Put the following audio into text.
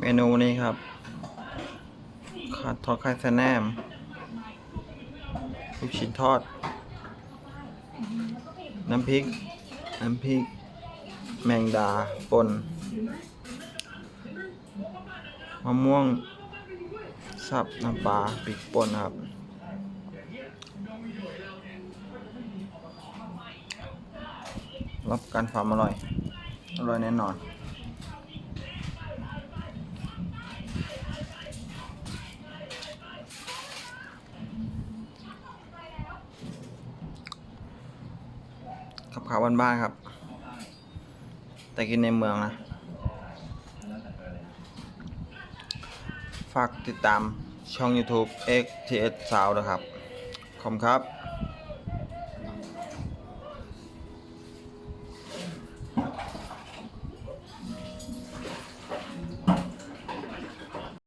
เมนูนี้ครับขาดทอดไข่แซแนมลูกชิ้นทอด น้ำพริก น้ำพริก แมงดาป่นมะม่วง สับน้ำปลาพริกป่นครับ รับการความอร่อย อร่อยแน่นอน กับข้าวบ้านๆครับ แต่กินในเมืองนะ ฝากติดตามช่อง YouTube XTS สาวนะครับ ขอบคุณครับ